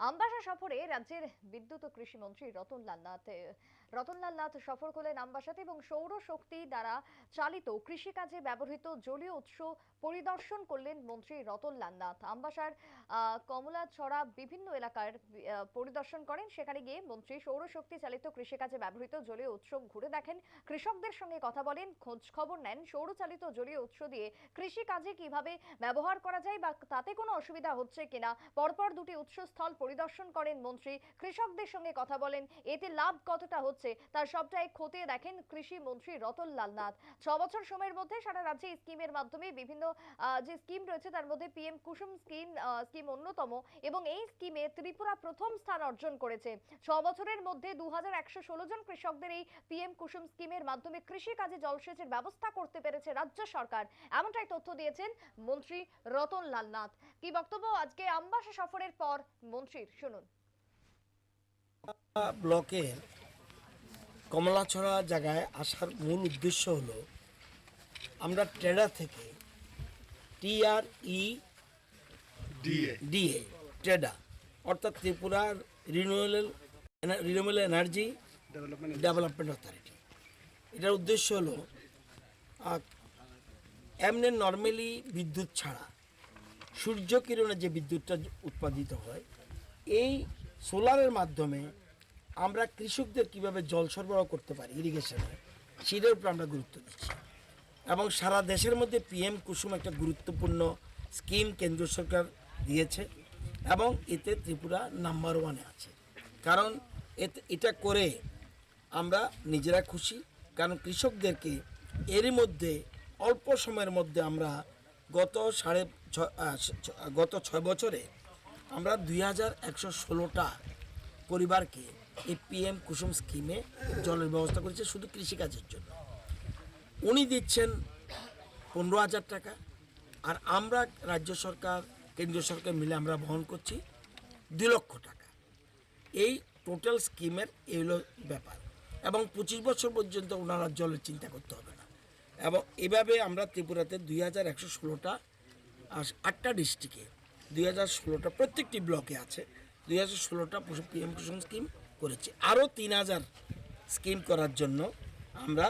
আমবাসা সফরে রাজ্যের বিদ্যুৎ ও কৃষি মন্ত্রী রতনলাল নাথ রতনলাল নাথ সফর করলেন আমবাসাতে এবং সৌরশক্তি দ্বারা চালিত কৃষিকাজে ব্যবহৃত জলীয় উৎস পরিদর্শন করলেন মন্ত্রী রতনলাল নাথ। আমবাসার কমলাছড়া বিভিন্ন এলাকার পরিদর্শন করেন। সেখানে গিয়ে মন্ত্রী সৌরশক্তি চালিত কৃষিকাজে ব্যবহৃত জলীয় উৎস ঘুরে দেখেন। কৃষকদের সঙ্গে কথা বলেন, খোঁজ খবর নেন। সৌরচালিত জলীয় উৎস দিয়ে কৃষিকাজে কীভাবে ব্যবহার করা যায় বা তাতে কোনো অসুবিধা হচ্ছে কিনা? পরপর দুটি উৎসস্থল পরিদর্শন করেন মন্ত্রী। কৃষকদের সঙ্গে কথা বলেন, এতে লাভ কতটা হচ্ছে তার সবটাই খতিয়ে দেখেন কৃষি মন্ত্রী রতনলাল নাথ। ছ বছর সময়ের মধ্যে সারা রাজ্যে স্কিমের মাধ্যমে বিভিন্ন যে স্কিম রয়েছে তার মধ্যে পিএম কুসুম স্কিম স্কিম অন্যতম এবং এই স্কিমে ত্রিপুরা প্রথম স্থান অর্জন করেছে। ছ বছরের মধ্যে দু হাজার একশো ষোলো জন কৃষকদের এই পিএম কুসুম স্কিমের মাধ্যমে কৃষিকাজে জলসেচের ব্যবস্থা করতে পেরেছে রাজ্য সরকার। এমনটাই তথ্য দিয়েছেন মন্ত্রী রতনলাল নাথ। কি বক্তব্য? আজকে আমবাসা সফরের পর মন্ত্রীর শুনুন। ব্লকের কমলাছড়া জায়গায় আসার মূল উদ্দেশ্য হলো, আমরা ট্রেডা থেকে টিআর ই ডিএ ট্রেডা অর্থাৎ ত্রিপুরার renewable renewable energy development authority. এটার উদ্দেশ্য হলো এমনি নর্মালি বিদ্যুৎ ছাড়া সূর্য কিরণে যে বিদ্যুৎটা উৎপাদিত হয় এই সোলারের মাধ্যমে আমরা কৃষকদের কীভাবে জল সরবরাহ করতে পারি ইরিগেশনে সেটার উপর আমরা গুরুত্ব দিচ্ছি। এবং সারা দেশের মধ্যে পিএম কুসুম একটা গুরুত্বপূর্ণ স্কিম কেন্দ্র সরকার দিয়েছে এবং এতে ত্রিপুরা নাম্বার ওয়ানে আছে। কারণ এতে, এটা করে আমরা নিজেরা খুশি, কারণ কৃষকদেরকে এরই মধ্যে অল্প সময়ের মধ্যে আমরা গত সাড়ে গত ছয় বছরে আমরা দুই হাজার একশো ষোলোটা পরিবারকে এই পিএম কুসুম স্কিমে জলের ব্যবস্থা করেছে শুধু কৃষিকাজের জন্য। উনি দিচ্ছেন পনেরো হাজার টাকা আর আমরা রাজ্য সরকার, কেন্দ্রীয় সরকার মিলে আমরা বহন করছি দুই লক্ষ টাকা। এই টোটাল স্কিমের এই হলো ব্যাপার। এবং পঁচিশ বছর পর্যন্ত ওনারা জলের চিন্তা করতে হবে না। এবং এভাবে আমরা ত্রিপুরাতে দুই হাজার একশো ষোলোটা আটটা ডিস্ট্রিক্টে দুই হাজার ষোলোটা প্রত্যেকটি ব্লকে আছে। দুই হাজার ষোলোটা পিএম কুসুম স্কিম করেছি। আরও তিন হাজার স্কিম করার জন্য আমরা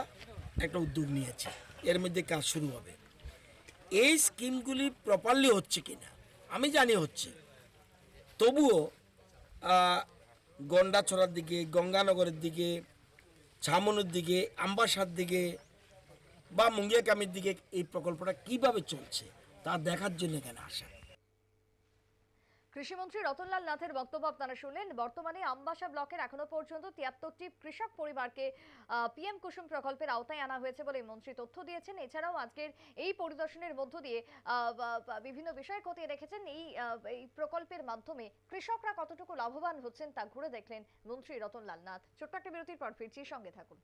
একটা উদ্যোগ নিয়েছি। এর মধ্যে কাজ শুরু হবে। এই স্কিমগুলি প্রপারলি হচ্ছে কি না আমি জানি হচ্ছে। তবুও গন্ডাছড়ার দিকে, গঙ্গানগরের দিকে ছামনুর দিকে, আম্বাসার দিকে বা মুঙ্গিয়াকামির দিকে এই প্রকল্পটা কীভাবে চলছে তা দেখার জন্য এখানে আসা। কৃষিমন্ত্রী রতনলাল নাথের বক্তব্য আপনারা শুনলেন। বর্তমানে আমবাসা ব্লকের এখনও পর্যন্ত তিয়াত্তরটি কৃষক পরিবারকে পিএম কুসুম প্রকল্পের আওতায় আনা হয়েছে বলে মন্ত্রী তথ্য দিয়েছেন। এছাড়াও আজকের এই পরিদর্শনের মধ্য দিয়ে বিভিন্ন বিষয় খতিয়ে রেখেছেন এই এই প্রকল্পের মাধ্যমে কৃষকরা কতটুকু লাভবান হচ্ছেন তা ঘুরে দেখলেন মন্ত্রী রতনলাল নাথ। ছোট্ট একটা বিরতির পর ফিরছি, সঙ্গে থাকুন।